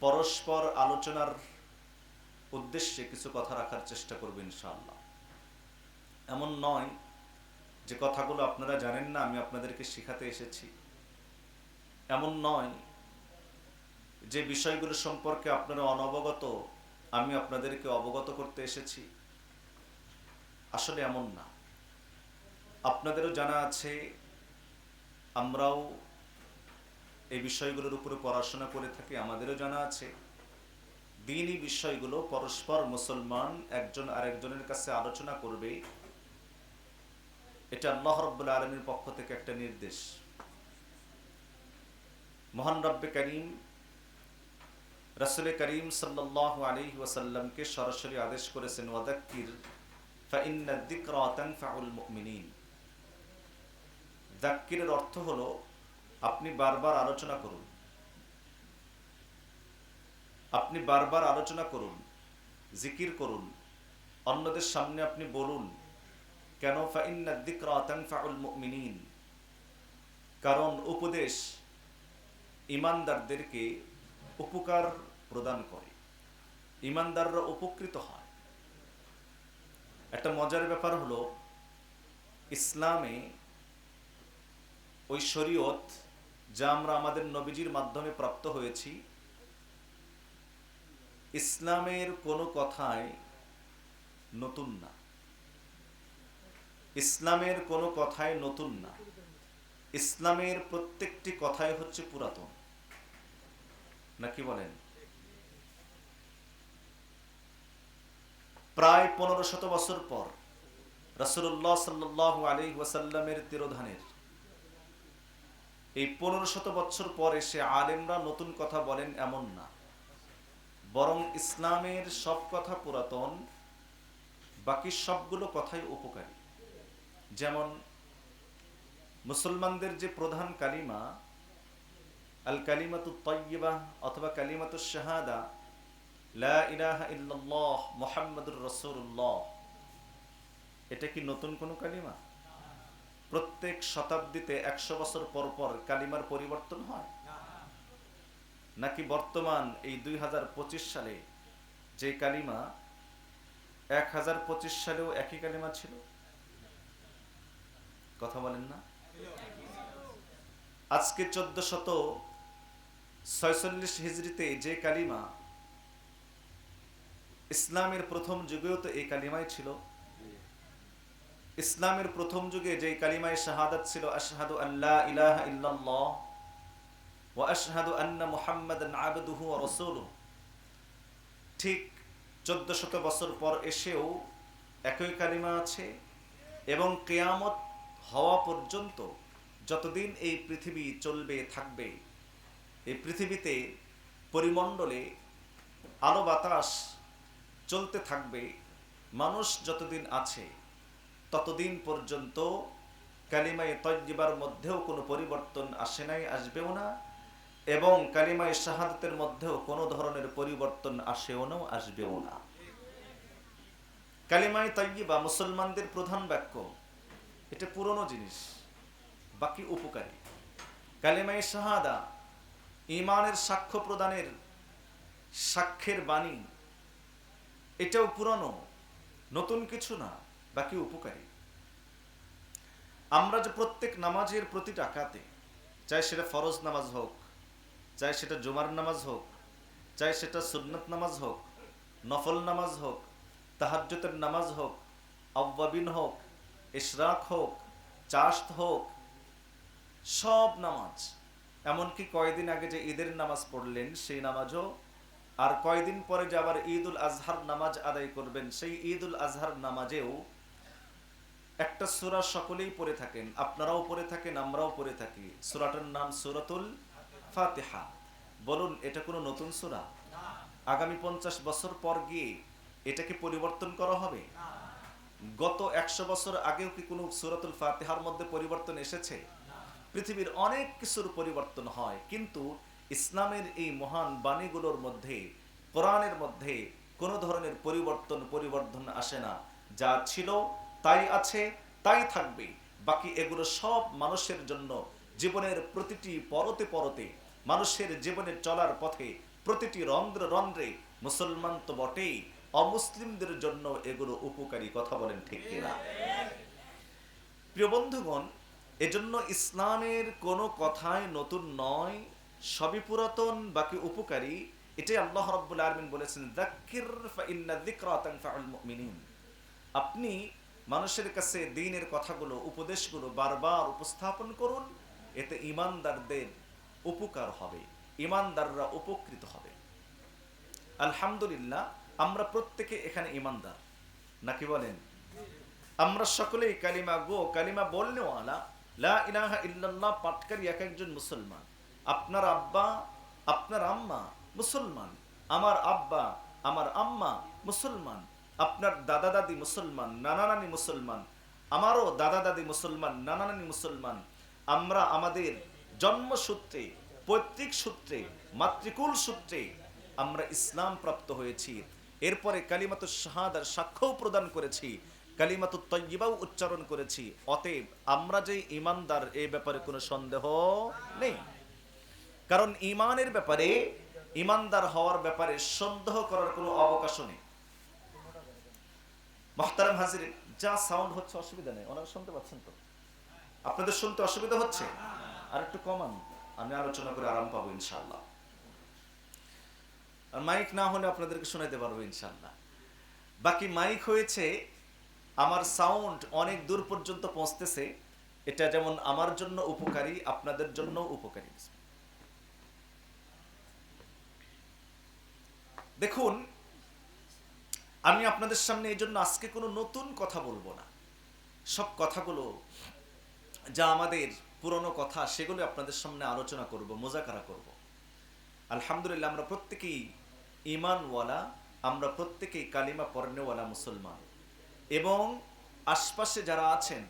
পরস্পর আলোচনার উদ্দেশ্যে কিছু কথা রাখার চেষ্টা করব ইনশাআল্লাহ। এমন নয় যে কথাগুলো আপনারা জানেন না, আমি আপনাদেরকে শেখাতে এসেছি। এমন নয় যে বিষয়গুলো সম্পর্কে আপনারা অনবগত, আমি আপনাদেরকে অবগত করতে এসেছি। আসলে এমন না। আপনাদেরও জানা আছে, আমরাও এই বিষয়গুলোর উপরে পড়াশোনা করে থাকি আমাদেরও জানা আছে। দিনই বিষয়গুলো পরস্পর মুসলমান একজন আরেকজনের কাছে আলোচনা করবে। এটা আল্লাহ রব্বুল আলমীর পক্ষ থেকে একটা নির্দেশ। মহান রব্বে করিম, রসুল করিম সাল্লাহ আলী ওয়াসাল্লামকে সরাসরি আদেশ করেছেন ওয়াদাক্কির ফাইন্না দিকরা তানফাউল মুমিনিন। দাক্কিরের অর্থ হলো আপনি বারবার আলোচনা করুন। আপনি বারবার আলোচনা করুন, জিকির করুন, অন্যদের সামনে আপনি বলুন, কেন দিকরা কারণ উপদেশ ইমানদারদেরকে উপকার প্রদান করে, ইমানদাররা উপকৃত হয়। একটা মজার ব্যাপার হলো, ইসলামে ওই শরীয়ত যা আমরা আমাদের নবীজির মাধ্যমে প্রাপ্ত হয়েছি, ইসলামের কোনো কথাই নতুন না। ইসলামের কোনো কথাই নতুন না। ইসলামের প্রত্যেকটি কথাই হচ্ছে পুরাতন। নাকি বলেন? প্রায় পনেরো শত বছর পর রসুল্লাহ সাল্লাহ আলী ওয়াসাল্লামের তিরোধানের এই পনেরো শত বছর পর এসে আলেমরা নতুন কথা বলেন এমন না। বরং ইসলামের সব কথা পুরাতন, বাকি সবগুলো কথাই উপকারী। যেমন, মুসলমানদের যে প্রধান কালিমা, আল কালিমাতু তৈবা অথবা কালিমাতু শাহাদা, লা মোহাম্মদুর রসুল্লাহ এটা কি নতুন কোনো কালিমা? প্রত্যেক শতাব্দীতে একশো বছর পর পর কালিমার পরিবর্তন হয়? নাকি বর্তমান এই দুই হাজার পঁচিশ সালে যে কালিমা, এক হাজার পঁচিশ সালেও একই কালিমা ছিল? কথা বলেন না। আজকে চোদ্দ শত ছয়চল্লিশ হিজড়িতে যে কালিমা, ইসলামের প্রথম যুগেও তো এই কালিমাই ছিল। ইসলামের প্রথম যুগে যে কালিমায় শাহাদাত ছিল, আশহাদু আল্লাহ ইলাহা ইল্লাল্লাহ ওয়া আশহাদু আন্না মুহাম্মাদান আবদুহু ওয়া রাসূলুহু। ঠিক চোদ্দ শত বছর পর এসেও একই কালিমা আছে এবং কেয়ামত হওয়া পর্যন্ত যতদিন এই পৃথিবী চলবে, থাকবে, এই পৃথিবীতে পরিমণ্ডলে আলো বাতাস চলতে থাকবে, মানুষ যতদিন আছে ততদিন পর্যন্ত কালিমাই তজ্জিবার মধ্যেও কোনো পরিবর্তন আসে নাই, আসবেও না এবং কালিমাই শাহাদতের মধ্যেও কোনো ধরনের পরিবর্তন আসেও না, আসবেও না। কালিমায় তৈবা মুসলমানদের প্রধান বাক্য। এটা পুরনো জিনিস, বাকি উপকারী। কালিমাই শাহাদা ইমানের সাক্ষ্য প্রদানের সাক্ষ্যের বাণী। এটাও পুরনো, নতুন কিছু না। বাকি উপকারী। আমরা যে প্রত্যেক নামাজের প্রতি টাকাতে চাই সেটা ফরজ নামাজ হোক, চাই সেটা জুমার নামাজ হোক, চাই সেটা সুন্নত নামাজ হোক, নফল নামাজ হোক তাহাজ্যতের নামাজ হোক, আব্বাবিন হোক, ইশরাক হোক চাষ্ট হোক, সব নামাজ। এমনকি কয়দিন আগে যে ঈদের নামাজ পড়লেন, সেই নামাজও আর কয়দিন পরে যে আবার ঈদ উল আজহার নামাজ আদায় করবেন, সেই ঈদ উল আজহার নামাজেও একটা সুরা সকলেই পড়ে থাকেন। আপনারাও পড়ে থাকেন, আমরাও পড়ে থাকি। সুরাটার নাম সুরাতুল ফাতেহা। বলুন, এটা কোনো নতুন সুরা? আগামী পঞ্চাশ বছর পর গিয়ে এটাকে পরিবর্তন করা হবে? গত একশো বছর আগেও কি কোনো সুরাতুল ফাতেহার মধ্যে পরিবর্তন এসেছে? পৃথিবীর অনেক কিছুর পরিবর্তন হয়, কিন্তু ইসলামের এই মহান বাণীগুলোর মধ্যে, কোরআনের মধ্যে কোনো ধরনের পরিবর্তন পরিবর্তন আসে না। যা ছিল তাই আছে, তাই থাকবে। বাকি এগুলো সব মানুষের জন্য জীবনের প্রতিটি পরতে পরতে, মানুষের জীবনে চলার পথে প্রতিটি রন্ধ্র রন্ধ্রে মুসলমান তো বটেই। অমুসলিমদের জন্য এগুলো উপকারী কথা বলেন ঠিক কিনা? প্রিয় বন্ধুগণ, এজন্য ইসলামের কোনো কথাই নতুন নয়, সবই পুরাতন, বাকি উপকারী। এটাই আল্লাহ রাব্বুল আলামিন বলেছেন আপনি মানুষের কাছে দিনের কথাগুলো, উপদেশগুলো বারবার উপস্থাপন করুন, এতে ইমানদারদের উপকার হবে, ইমানদাররা উপকৃত হবে। আলহামদুলিল্লাহ, আমরা প্রত্যেকে এখানে ইমানদার। নাকি বলেন? আমরা সকলেই কালিমা গো, কালিমা বলনেওয়ালা। লা ইলাহা ইল্লাল্লাহ এক একজন মুসলমান। আপনার আব্বা, আপনার আম্মা মুসলমান। আমার আব্বা, আমার আম্মা মুসলমান। আপনার দাদা দাদি মুসলমান, নানা নানি মুসলমান, আমারও দাদা দাদি মুসলমান, নানা নানি মুসলমান, আমরা আমাদের জন্মসূত্রে, পৈতৃক সূত্রে, মাতৃকুল সূত্রে আমরা ইসলাম প্রাপ্ত হয়েছি। এরপরে কালিমাত শাহাদার সাক্ষ্যও প্রদান করেছি কালিমাত তৈবাও উচ্চারণ করেছি। অতএব আমরা যে ইমানদার এ ব্যাপারে কোনো সন্দেহ নেই। কারণ ইমানের ব্যাপারে ইমানদার হওয়ার ব্যাপারে সন্দেহ করার কোনো অবকাশ নেই। মহতারাম হাজির যা সাউন্ড হচ্ছে অসুবিধা নেই, ওনারা শুনতে পাচ্ছেন তো? আপনাদের শুনতে অসুবিধা হচ্ছে? আর একটু কমান, আমি আলোচনা করে আরাম পাবো ইনশাল্লাহ আর মাইক না হলে আপনাদেরকে শোনাতে পারব ইনশাল্লাহ বাকি মাইক হয়েছে, আমার সাউন্ড অনেক দূর পর্যন্ত পৌঁছতেছে, এটা যেমন আমার জন্য উপকারী, আপনাদের জন্য উপকারী। দেখুন আমি আপনাদের সামনে এই জন্য আজকে কোনো নতুন কথা বলব না। সব কথাগুলো যা আমাদের পুরনো কথা, সেগুলো আপনাদের সামনে আলোচনা করব, মোজাকারা করব। আলহামদুলিল্লাহ, আমরা প্রত্যেকেই ইমানওয়ালা আমরা প্রত্যেকেই কালিমা পর্নেওয়ালা মুসলমান। এবং আশপাশে যারা আছেন,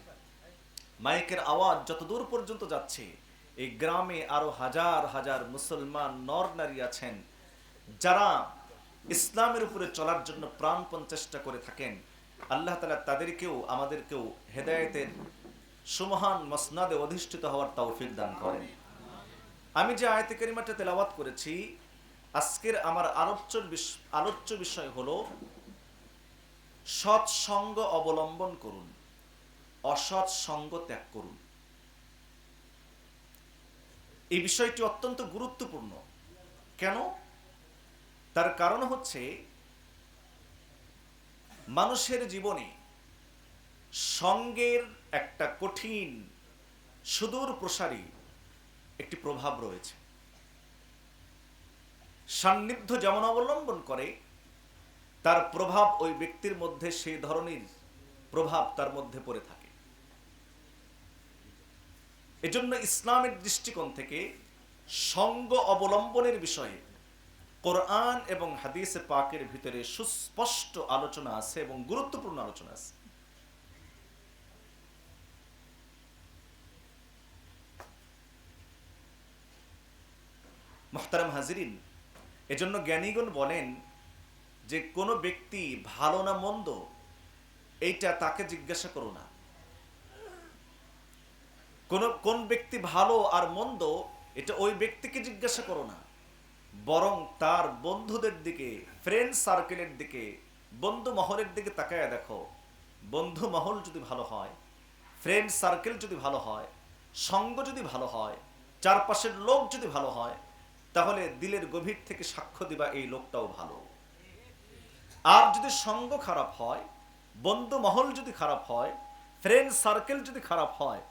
মাইকের আওয়াজ যত দূর পর্যন্ত যাচ্ছে, এই গ্রামে আরও হাজার হাজার মুসলমান নর নারী আছেন, যারা ইসলামের উপরে চলার জন্য প্রাণপণ চেষ্টা করে থাকেন। আল্লাহ তালা তাদেরকেও, আমাদেরকেও হেদায়েতের সুমহান মসনাদে অধিষ্ঠিত হওয়ার তৌফিক দান করেন। আমি যে আয়তে করিমাটা তেলাওয়াত করেছি, আজকের আমার আলোচ্য আলোচ্য বিষয় হলো সৎসঙ্গ অবলম্বন করুন অসৎ সঙ্গ ত্যাগ করুন। এই বিষয়টি অত্যন্ত গুরুত্বপূর্ণ। কেন? তার কারণ হচ্ছে মানুষের জীবনে সঙ্গের একটা কঠিন সুদূর প্রসারী একটি প্রভাব রয়েছে। সান্নিধ্য যেমন অবলম্বন করে, তার প্রভাব ওই ব্যক্তির মধ্যে সেই ধরনের প্রভাব তার মধ্যে পড়ে থাকে। এজন্য ইসলামের দৃষ্টিকোণ থেকে সঙ্গ অবলম্বনের বিষয়ে কোরআন এবং হাদিসে পাকের ভিতরে সুস্পষ্ট আলোচনা আছে এবং গুরুত্বপূর্ণ আলোচনা আছে। মোহতারাম হাজিরিন, এজন্য জ্ঞানীগণ বলেন যে কোনো ব্যক্তি ভালো না মন্দ, এইটা তাকে জিজ্ঞাসা করো না। কোন কোন ব্যক্তি ভালো আর মন্দ, এটা ওই ব্যক্তিকে জিজ্ঞাসা করো না। বরং তার বন্ধুদের দিকে ফ্রেন্ড সার্কেলের দিকে, বন্ধু মহলের দিকে তাকায় দেখো। বন্ধু মহল যদি ভালো হয় ফ্রেন্ড সার্কেল যদি ভালো হয়, সঙ্গ যদি ভালো হয়, চারপাশের লোক যদি ভালো হয়, তাহলে দিলের গভীর থেকে সাক্ষ্য দিবা এই লোকটাও ভালো। আর যদি সঙ্গ খারাপ হয়, বন্ধু মহল যদি খারাপ হয় ফ্রেন্ড সার্কেল যদি খারাপ হয়,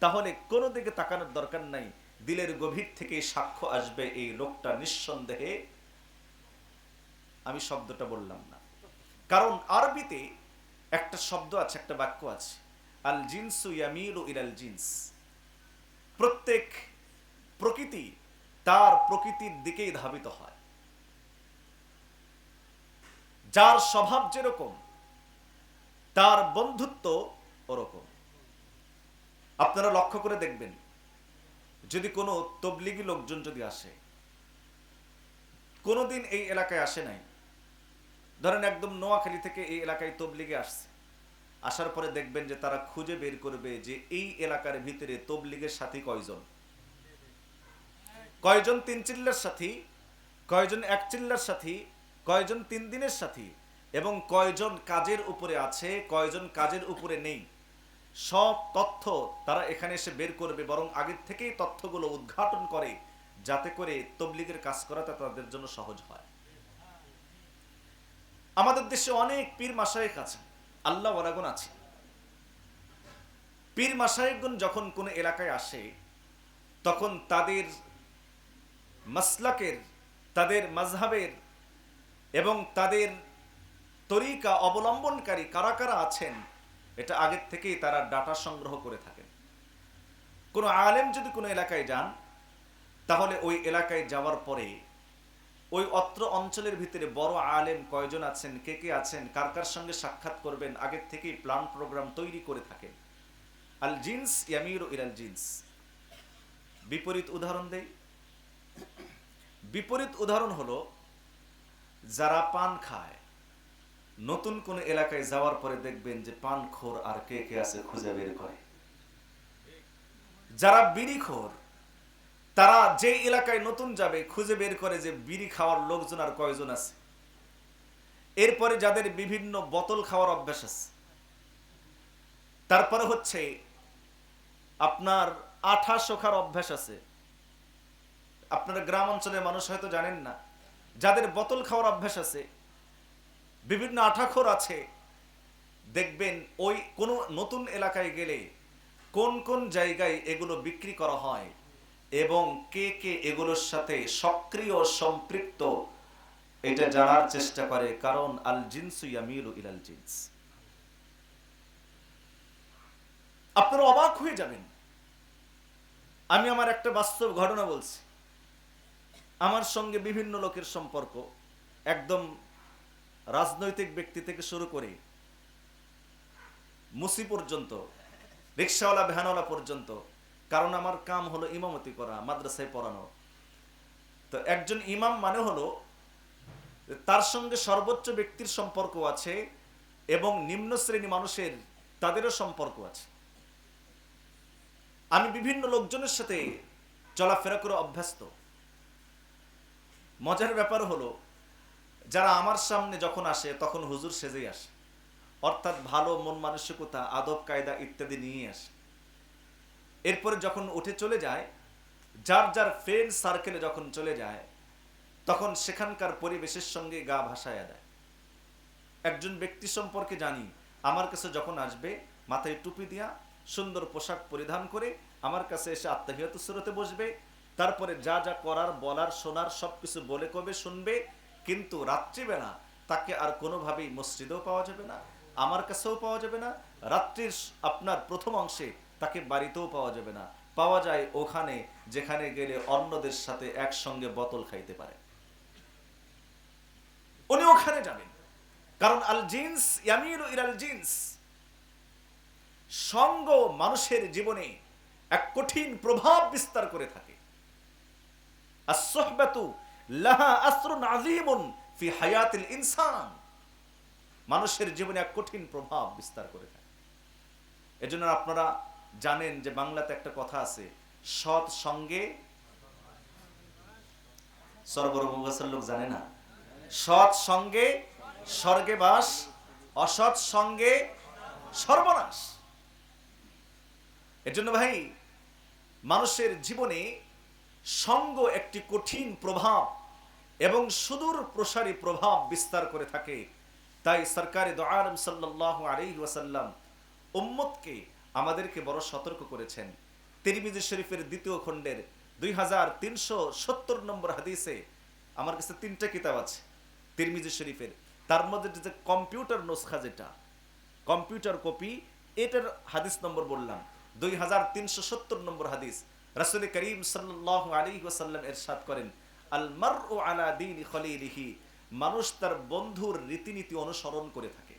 তাহলে কোনো দিকে তাকানোর দরকার নাই। দিলের গভীর থেকে সাক্ষ্য আসবে এই লোকটা নিঃসন্দেহে। আমি শব্দটা বললাম না। কারণ আরবিতে একটা শব্দ আছে, একটা বাক্য আছে। আল জিনসু ইয়ামিলু ইলাল জিন্স। প্রত্যেক প্রকৃতি তার প্রকৃতির দিকেই ধাবিত হয়। যার স্বভাব যেরকম, তার বন্ধুত্ব ওরকম। আপনারা লক্ষ্য করে দেখবেন যদি কোনো তবলিগি লোকজন যদি আসে, কোনোদিন এই এলাকায় আসে নাই। ধরেন একদম নোয়াখালী থেকে এই এলাকায় তবলিগে আসছে। আসার পরে দেখবেন যে তারা খুঁজে বের করবে যে এই এলাকার ভিতরে তবলিগের সাথী কয়জন। কয়জন তিন চিল্লার সাথী, কয়জন এক চিল্লার সাথী, কয়জন তিন দিনের সাথী এবং কয়জন কাজের উপরে আছে, কয়জন কাজের উপরে নেই। সব তথ্য তারা এখানে এসে বের করবে, বরং আগের থেকেই তথ্যগুলো উদ্ঘাটন করে, যাতে করে তবলিগের কাজ করাটা তাদের জন্য সহজ হয়। আমাদের দেশে অনেক পীর মাসায়েক আছে আল্লাহ ওরাগুন আছে পীর মাসায়েকগুন যখন কোনো এলাকায় আসে, তখন তাদের মাসলাকের, তাদের মাঝহাবের এবং তাদের তরিকা অবলম্বনকারী কারা কারা আছেন এটা আগের থেকেই তারা ডাটা সংগ্রহ করে থাকেন। কোনো আলেম যদি কোনো এলাকায় যান, তাহলে ওই এলাকায় যাওয়ার পরে ওই অত্র অঞ্চলের ভিতরে বড় আলেম কয়জন আছেন, কে কে আছেন, কার কার সঙ্গে সাক্ষাৎ করবেন, আগের থেকেই প্ল্যান প্রোগ্রাম তৈরি করে থাকেন। আল জিন্স ইয়ামির ইরাল জিন্স। বিপরীত উদাহরণ দেই। বিপরীত উদাহরণ হলো, যারা পান খায় নতুন কোন এলাকায় যাওয়ার পরে দেখবেন যে পান খোর আর কে কে আছে খুঁজে বের করে। যারা বিড়িখোর, তারা যে এলাকায় নতুন যাবে, খুঁজে বের করে যে বিড়ি খাওয়ার লোকজন আর কয়জন আছে। এরপরে যাদের বিভিন্ন বোতল খাওয়ার অভ্যাস আছে। তারপরে হচ্ছে আপনার আঠা শোখার অভ্যাস আছে। আপনারা গ্রাম অঞ্চলের মানুষ হয়তো জানেন না। যাদের বোতল খাওয়ার অভ্যাস আছে বিভিন্ন আঠাখোর আছে। দেখবেন ওই কোনো নতুন এলাকায় গেলে কোন কোন জায়গায় এগুলো বিক্রি করা হয় এবং কে কে এগুলোর সাথে সক্রিয় সম্পৃক্ত, এটা জানার চেষ্টা করে, কারণ আল জিনসু ইলাল জিন্স। আপনারা অবাক হয়ে যাবেন। আমি আমার একটা বাস্তব ঘটনা বলছি। আমার সঙ্গে বিভিন্ন লোকের সম্পর্ক, একদম রাজনৈতিক ব্যক্তি থেকে শুরু করে মুসি পর্যন্ত, রিক্সাওয়ালা, ভ্যানওয়ালা পর্যন্ত, কারণ আমার কাম হলো ইমামতি করা, মাদ্রাসায় পড়ানো। তো একজন ইমাম মানে হলো তার সঙ্গে সর্বোচ্চ ব্যক্তির সম্পর্ক আছে এবং নিম্ন শ্রেণি মানুষের তাদেরও সম্পর্ক আছে। আমি বিভিন্ন লোকজনের সাথে চলাফেরা করে অভ্যস্ত। মজার ব্যাপার হলো যারা আমার সামনে যখন আসে, তখন হুজুর সেজেই আসে। অর্থাৎ ভালো, মন মানসিকতা, আদব, কায়দা ইত্যাদি নিয়ে আসে। এরপরে যখন উঠে চলে যায়, যার যার ফ্রেন্ড সার্কেলে যখন চলে যায়, তখন সেখানকার পরিবেশের সঙ্গে গা ভাসায় দেয়। একজন ব্যক্তি সম্পর্কে জানি, আমার কাছে যখন আসবে, মাথায় টুপি দিয়া সুন্দর পোশাক পরিধান করে আমার কাছে এসে আত্মাহিয়ত সুরতে বসবে, তারপরে যা যা করার, বলার, শোনার সবকিছু বলে কবে শুনবে কিন্তু রাত্রিবেলা তাকে আর কোনোভাবেই মসজিদেও পাওয়া যাবে না, আমার কাছেও পাওয়া যাবে না, রাত্রির আপনার প্রথম অংশে তাকে বাড়িতেও পাওয়া যাবে না। পাওয়া যায় ওখানে, যেখানে গেলে অন্যদের সাথে একসঙ্গে বোতল খাইতে পারে। উনি ওখানে যাবেন। কারণ আল জিন্স ইয়ামির ইরাল জিন্স সঙ্গ মানুষের জীবনে এক কঠিন প্রভাব বিস্তার করে থাকে। আসহবাতু ইনসান। মানুষের জীবনে এক কঠিন প্রভাব বিস্তার করে থাকে। এজন্য আপনারা জানেন যে বাংলাতে একটা কথা আছে, সৎ সঙ্গে সর্বরমুগাসের লোক জানে না? সৎ সঙ্গে স্বর্গে বাস, অসৎ সঙ্গে সর্বনাশ। এর জন্য ভাই, মানুষের জীবনে সঙ্গ একটি কঠিন প্রভাব এবং সুদূর প্রসারী প্রভাব বিস্তার করে থাকে। তাই সরকারি দোয়ারম সাল্লাহ আলী উম্মতকে আমাদেরকে বড় সতর্ক করেছেন। তিরমিজি শরীফের দ্বিতীয় খণ্ডের দুই হাজার তিনশো সত্তর নম্বর হাদিসে আমার কাছে তিনটা কিতাব আছে তিরমিজি শরীফের। তার মধ্যে যে কম্পিউটার নোসখা যেটা, কম্পিউটার কপি, এটার হাদিস নম্বর বললাম। দুই হাজার তিনশো সত্তর নম্বর হাদিস। রাসুল করিম সাল্লাহ আলী ওয়াসাল্লাম এরশাদ করেন, আল মার ও আলা দিন খলিলিহি মানুষ তার বন্ধুর রীতিনীতি অনুসরণ করে থাকে।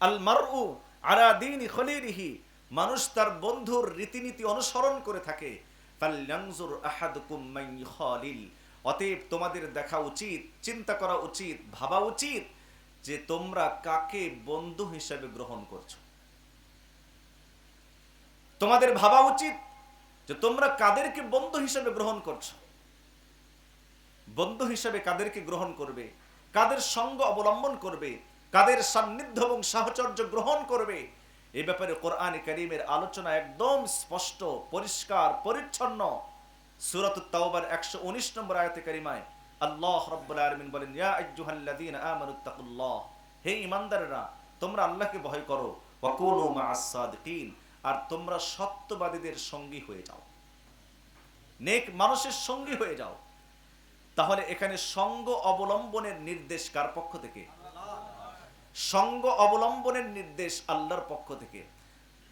আল মার ও আলা দিন খলিলিহি মানুষ তার বন্ধুর রীতিনীতি অনুসরণ করে থাকে। ফাল্যানজুর আহাদুকুম মান ইখালিল অতএব তোমাদের দেখা উচিত, চিন্তা করা উচিত, ভাবা উচিত যে তোমরা কাকে বন্ধু হিসেবে গ্রহণ করছ। তোমাদের ভাবা উচিত যে তোমরা কাদেরকে বন্ধু হিসেবে গ্রহণ করছ? বন্ধু হিসেবে কাদেরকে গ্রহণ করবে? কাদের সঙ্গ অবলম্বন করবে? কাদের সান্নিধ্য এবং সাহচর্য গ্রহণ করবে? এই ব্যাপারে কোরআন করিমের আলোচনা একদম স্পষ্ট, পরিষ্কার, পরিচ্ছন্ন। সুরত তাওবার একশো উনিশ নম্বর আয়তে কারিমায় আল্লাহ রব্বুল আলমিন বলেন হে ইমানদারেরা তোমরা আল্লাহকে ভয় করো। ওয়াকুনু মা'আস আর তোমরা সত্যবাদীদের সঙ্গী হয়ে যাও। নেক মানুষের সঙ্গী হয়ে যাও। তাহলে এখানে সঙ্গ অবলম্বনের নির্দেশ কার পক্ষ থেকে? সঙ্গ অবলম্বনের নির্দেশ আল্লাহর পক্ষ থেকে।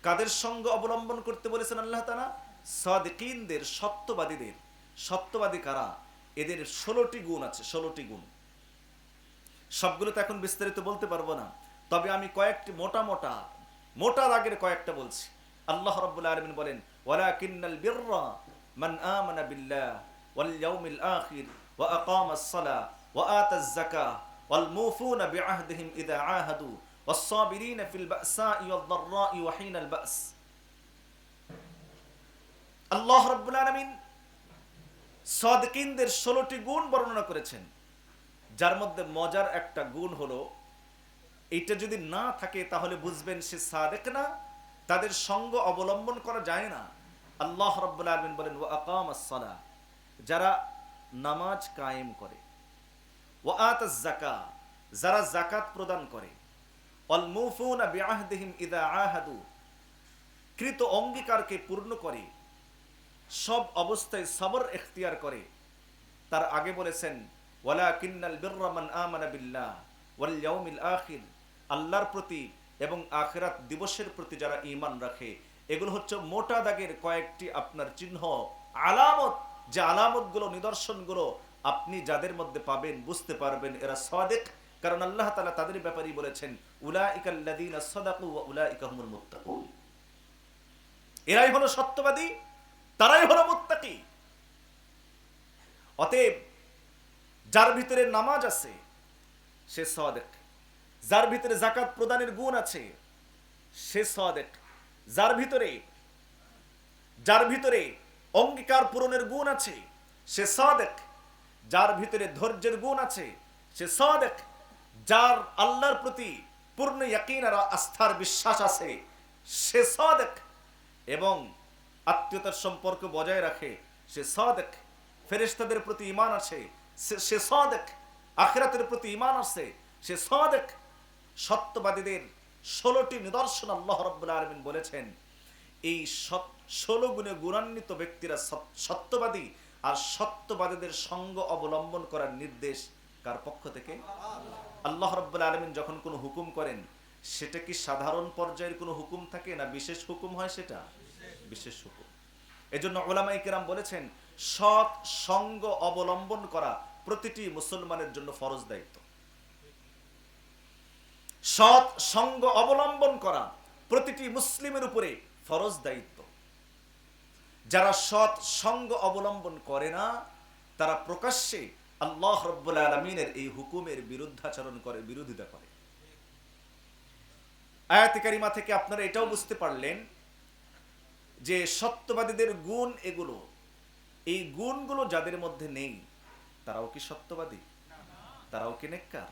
কাদের সঙ্গ অবলম্বন করতে বলেছেন আল্লাহ তারা সাদিকিনদের, সত্যবাদীদের। সত্যবাদী কারা? এদের ষোলোটি গুণ আছে, ষোলোটি গুণ। সবগুলো তো এখন বিস্তারিত বলতে পারব না। তবে আমি কয়েকটি মোটা মোটা মোটা রাগের কয়েকটা বলছি। আল্লাহ রাব্বুল আলামিন বলেন, ওয়ালাকিন্নাল বিররা মান আমানা বিল্লাহ ওয়াল ইয়াউমিল আখির ওয়া আকামাস ওয়া আতাজ যাকাহ ওয়াল মুফুনা বিআহদিহিম ইযা আহাদু ওয়াস সাবিরিনা ফিল ওয়া হিনাল বাস। আল্লাহ রাব্বুল আলামিন 16টি গুণ বর্ণনা করেছেন, যার মধ্যে মজার একটা গুণ হলো এটা যদি না থাকে তাহলে বুঝবেন সে সাদেক না তাদের সঙ্গ অবলম্বন করা যায় না। আল্লাহ রব্বুল আলমিন বলেন ও আকাম যারা নামাজ কায়েম করে। ও আত জাকা যারা জাকাত প্রদান করে। অল মুফুন বিআহদিহিম ইদা আহাদু কৃত অঙ্গীকারকে পূর্ণ করে। সব অবস্থায় সবর এখতিয়ার করে। তার আগে বলেছেন ওয়ালা কিন্নাল বিররামান আমানা বিল্লাহ ওয়াল ইয়াউমিল আখির আল্লাহর প্রতি এবং আখিরাত দিবসের প্রতি যারা ইমান রাখে, এগুলো হচ্ছে মোটা দাগের কয়েকটি আপনার চিহ্ন। আলামত, যে আলামতগুলো, নিদর্শনগুলো আপনি যাদের মধ্যে পাবেন, বুঝতে পারবেন এরা সাদেক। কারণ আল্লাহ তাআলা তাদের ব্যাপারেই বলেছেন উলাইকাল্লাযীনা সাদাকু ওয়া উলাইকা হুমুল মুত্তাকুন। এরাই হলো সত্যবাদী, তারাই হলো মুত্তাকি। অতএব যার ভিতরে নামাজ আছে, সে সাদেক। যার ভিতরে জাকাত প্রদানের গুণ আছে, সে সাদেক। যার ভিতরে যার ভিতরে অঙ্গীকার পূরণের গুণ আছে, সে সাদেক। যার ভিতরে ধৈর্যের গুণ আছে, সে সাদেক। যার আল্লাহর প্রতি পূর্ণ ইয়াকিন আর আস্থার বিশ্বাস আছে, সে সাদেক। এবং আত্মীয়তার সম্পর্ক বজায় রাখে, সে সাদেক। ফেরেশতাদের প্রতি ইমান আছে সে- সে সাদেক। আখিরাতের প্রতি ইমান আছে সে সাদেক। সত্যবাদীদের ষোলোটি নিদর্শন আল্লাহ রব্বুল আলমিন বলেছেন। এই ষোলো গুণে গুণান্বিত ব্যক্তিরা সত্যবাদী আর সত্যবাদীদের সঙ্গ অবলম্বন করার নির্দেশ কার পক্ষ থেকে? আল্লাহ রব্বুল আলমিন যখন কোনো হুকুম করেন, সেটা কি সাধারণ পর্যায়ের কোনো হুকুম থাকে না বিশেষ হুকুম হয় সেটা? বিশেষ হুকুম। এজন্য ওলামাই কেরাম বলেছেন, সৎ সঙ্গ অবলম্বন করা প্রতিটি মুসলমানের জন্য ফরজ দায়িত্ব। সৎ সঙ্গ অবলম্বন করা প্রতিটি মুসলিমের উপরে ফরজ দায়িত্ব। যারা সৎ সঙ্গ অবলম্বন করে না, তারা প্রকাশ্যে আল্লাহ রব্বুল আলমিনের এই হুকুমের বিরুদ্ধাচরণ করে, বিরোধিতা করে। আয়াতি কারিমা থেকে আপনারা এটাও বুঝতে পারলেন যে সত্যবাদীদের গুণ এগুলো। এই গুণগুলো যাদের মধ্যে নেই, তারাও কি সত্যবাদী? তারাও কি নেককার?